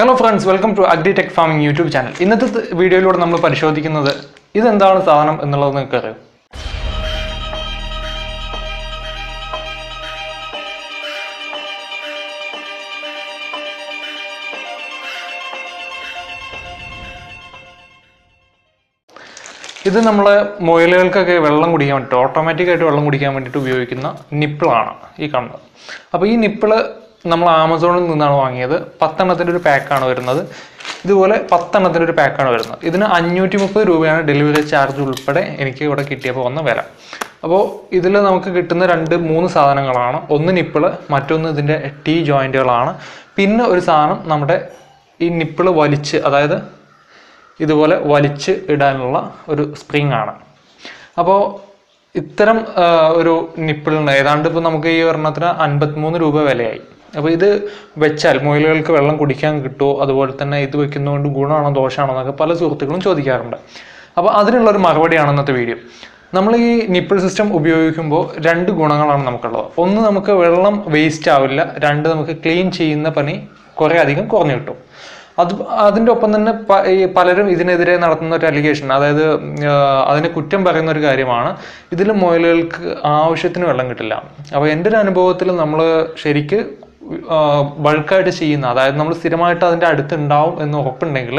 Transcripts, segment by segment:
Hello friends welcome to agritech farming YouTube channel ഇന്നത്തെ വീഡിയോയിലൂടെ നമ്മൾ പരിശോധിക്കുന്നത് ഇതെന്താണ് സാധനം എന്നുള്ളത് നിങ്ങൾക്ക് അറിയാം ഇത് നമ്മളെ മുയലുകൾക്കൊക്കെ വെള്ളം കുടിക്കാൻ വേണ്ടിയിട്ട് ഓട്ടോമാറ്റിക്കായിട്ട് വെള്ളം കുടിക്കാൻ വേണ്ടിയിട്ട് ഉപയോഗിക്കുന്ന നിപ്പിളാണ് ഈ കാണുന്നത്. അപ്പോൾ ഈ നിപ്പിൾ നമ്മൾ ആമസോണിൽ നിന്നാണ് വാങ്ങിയത്. പത്തെണ്ണത്തിന്റെ ഒരു പാക്കാണ് വരുന്നത്. ഇതുപോലെ പത്തെണ്ണത്തിന്റെ ഒരു പാക്കാണ് വരുന്നത്. ഇതിന് അഞ്ഞൂറ്റി മുപ്പത് രൂപയാണ് ഡെലിവറി ചാർജ് ഉൾപ്പെടെ എനിക്ക് ഇവിടെ കിട്ടിയപ്പോൾ വന്ന വില. അപ്പോൾ ഇതിൽ നമുക്ക് കിട്ടുന്ന രണ്ട് മൂന്ന് സാധനങ്ങളാണ്. ഒന്ന് നിപ്പിൾ മറ്റൊന്ന് ഇതിന്റെ ടീ ജോയിന്റുകളാണ് പിന്നെ ഒരു സാധനം നമ്മുടെ ഈ നിപ്പിൾ വലിച്ച് അതായത് ഇതുപോലെ വലിച്ച് ഇടാനുള്ള ഒരു സ്പ്രിങ് ആണ്. അപ്പോൾ ഇത്തരം ഒരു നിപ്പിളിന് ഏതാണ്ട് ഇപ്പോൾ നമുക്ക് ഈ ഒരെണ്ണത്തിന് അൻപത്തിമൂന്ന് രൂപ വിലയായി. അപ്പോൾ ഇത് വെച്ചാൽ മുയലുകൾക്ക് വെള്ളം കുടിക്കാൻ കിട്ടുമോ? അതുപോലെ തന്നെ ഇത് വെക്കുന്നതുകൊണ്ട് ഗുണമാണോ ദോഷമാണോ എന്നൊക്കെ പല സുഹൃത്തുക്കളും ചോദിക്കാറുണ്ട്. അപ്പോൾ അതിനുള്ള ഒരു മറുപടിയാണ് ഇന്നത്തെ വീഡിയോ. നമ്മൾ ഈ നിപ്പിൾ സിസ്റ്റം ഉപയോഗിക്കുമ്പോൾ രണ്ട് ഗുണങ്ങളാണ് നമുക്കുള്ളത്. ഒന്ന് നമുക്ക് വെള്ളം വേസ്റ്റ് ആവില്ല രണ്ട് നമുക്ക് ക്ലീൻ ചെയ്യുന്ന പണി കുറേ അധികം കുറഞ്ഞു കിട്ടും. അത് അതിന്റെ ഒപ്പം തന്നെ പലരും ഇതിനെതിരെ നടത്തുന്ന ഒരു അലിഗേഷൻ അതായത് അതിനെ കുറ്റം പറയുന്ന ഒരു കാര്യമാണ് ഇതിൽ മുയലുകൾക്ക് ആവശ്യത്തിന് വെള്ളം കിട്ടില്ല. അപ്പോൾ എന്റെ ഒരു അനുഭവത്തിൽ നമ്മൾ ശരിക്ക് ബൾക്കായിട്ട് ചെയ്യുന്ന അതായത് നമ്മൾ സ്ഥിരമായിട്ട് അതിന്റെ അടുത്തുണ്ടാവും എന്ന് ഉറപ്പുണ്ടെങ്കിൽ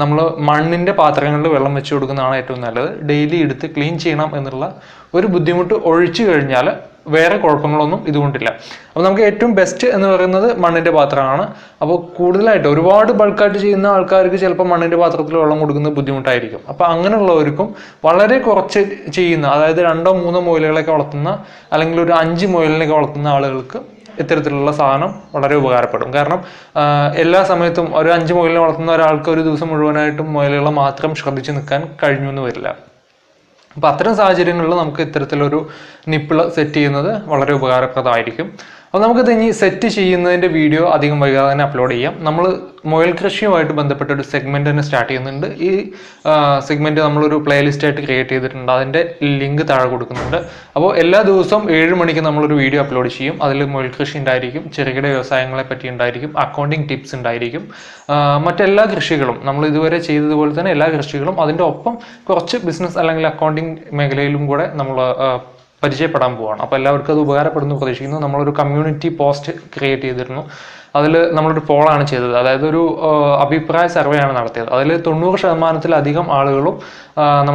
നമ്മൾ മണ്ണിന്റെ പാത്രങ്ങളിൽ വെള്ളം വെച്ച് കൊടുക്കുന്നതാണ് ഏറ്റവും നല്ലത്. ഡെയിലി എടുത്ത് ക്ലീൻ ചെയ്യണം എന്നുള്ള ഒരു ബുദ്ധിമുട്ട് ഒഴിച്ചു കഴിഞ്ഞാൽ വേറെ കുഴപ്പങ്ങളൊന്നും ഇതുകൊണ്ടില്ല. അപ്പോൾ നമുക്ക് ഏറ്റവും ബെസ്റ്റ് എന്ന് പറയുന്നത് മണ്ണിന്റെ പാത്രമാണ്. അപ്പോൾ കൂടുതലായിട്ട് ഒരുപാട് ബൾക്കായിട്ട് ചെയ്യുന്ന ആൾക്കാർക്ക് ചിലപ്പോൾ മണ്ണിന്റെ പാത്രത്തിൽ വെള്ളം കൊടുക്കുന്നത് ബുദ്ധിമുട്ടായിരിക്കും. അപ്പോൾ അങ്ങനെയുള്ളവർക്കും വളരെ കുറച്ച് ചെയ്യുന്ന അതായത് രണ്ടോ മൂന്നോ മുയലുകളൊക്കെ വളർത്തുന്ന അല്ലെങ്കിൽ ഒരു അഞ്ച് മുയലിനൊക്കെ വളർത്തുന്ന ആളുകൾക്ക് ഇത്തരത്തിലുള്ള സാധനം വളരെ ഉപകാരപ്പെടും. കാരണം എല്ലാ സമയത്തും ഒരു അഞ്ച് മുയലിനെ വളർത്തുന്ന ഒരാൾക്ക് ഒരു ദിവസം മുഴുവനായിട്ടും മുയലുകളെ മാത്രം ശ്രദ്ധിച്ചു നിൽക്കാൻ കഴിഞ്ഞു എന്ന് വരില്ല. അപ്പോൾ അത്തരം സാഹചര്യങ്ങളിൽ നമുക്ക് ഇത്തരത്തിലൊരു നിപ്പിൾ സെറ്റ് ചെയ്യുന്നത് വളരെ ഉപകാരപ്രദമായിരിക്കും. അപ്പോൾ നമുക്കിത് ഇനി സെറ്റ് ചെയ്യുന്നതിന്റെ വീഡിയോ അധികം വൈകാതെ തന്നെ അപ്ലോഡ് ചെയ്യാം. നമ്മൾ മുയൽ കൃഷിയുമായിട്ട് ബന്ധപ്പെട്ട ഒരു സെഗ്മെന്റ് തന്നെ സ്റ്റാർട്ട് ചെയ്യുന്നുണ്ട്. ഈ സെഗ്മെന്റ് നമ്മളൊരു പ്ലേലിസ്റ്റ് ആയിട്ട് ക്രിയേറ്റ് ചെയ്തിട്ടുണ്ട്. അതിന്റെ ലിങ്ക് താഴെ കൊടുക്കുന്നുണ്ട്. അപ്പോൾ എല്ലാ ദിവസവും ഏഴ് മണിക്ക് നമ്മളൊരു വീഡിയോ അപ്ലോഡ് ചെയ്യും. അതിൽ മുയൽ കൃഷി ഉണ്ടായിരിക്കും ചെറുകിട വ്യവസായങ്ങളെ പറ്റി ഉണ്ടായിരിക്കും അക്കൗണ്ടിങ് ടിപ്സ് ഉണ്ടായിരിക്കും. മറ്റെല്ലാ കൃഷികളും നമ്മൾ ഇതുവരെ ചെയ്തതുപോലെ തന്നെ എല്ലാ കൃഷികളും അതിന്റെ ഒപ്പം കുറച്ച് ബിസിനസ് അല്ലെങ്കിൽ അക്കൗണ്ടിങ് മേഖലയിലും കൂടെ നമ്മൾ പരിചയപ്പെടാൻ പോവാണ്. അപ്പോൾ എല്ലാവർക്കും അത് ഉപകാരപ്പെടുന്നു പ്രതീക്ഷിക്കുന്നു. നമ്മളൊരു കമ്മ്യൂണിറ്റി പോസ്റ്റ് ക്രിയേറ്റ് ചെയ്തിരുന്നു. അതിൽ നമ്മളൊരു പോളാണ് ചെയ്തത്. അതായത് ഒരു അഭിപ്രായ സർവേ ആണ് നടത്തിയത്. അതിൽ തൊണ്ണൂറ് ശതമാനത്തിലധികം ആളുകളും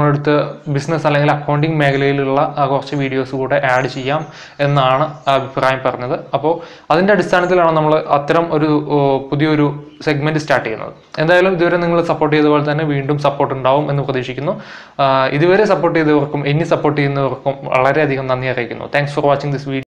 അടുത്ത് ബിസിനസ് അല്ലെങ്കിൽ അക്കൗണ്ടിങ് മേഖലയിലുള്ള കുറച്ച് വീഡിയോസ് കൂടെ ആഡ് ചെയ്യാം എന്നാണ് അഭിപ്രായം പറഞ്ഞത്. അപ്പോൾ അതിന്റെ അടിസ്ഥാനത്തിലാണ് നമ്മൾ അത്തരം ഒരു പുതിയൊരു സെഗ്മെന്റ് സ്റ്റാർട്ട് ചെയ്യുന്നത്. എന്തായാലും ഇതുവരെ നിങ്ങൾ സപ്പോർട്ട് ചെയ്ത പോലെ തന്നെ വീണ്ടും സപ്പോർട്ട് ഉണ്ടാവും എന്ന് പ്രതീക്ഷിക്കുന്നു. ഇതുവരെ സപ്പോർട്ട് ചെയ്തവർക്കും ഇനി സപ്പോർട്ട് ചെയ്യുന്നവർക്കും വളരെയധികം നന്ദി അറിയിക്കുന്നു. Thanks for watching this video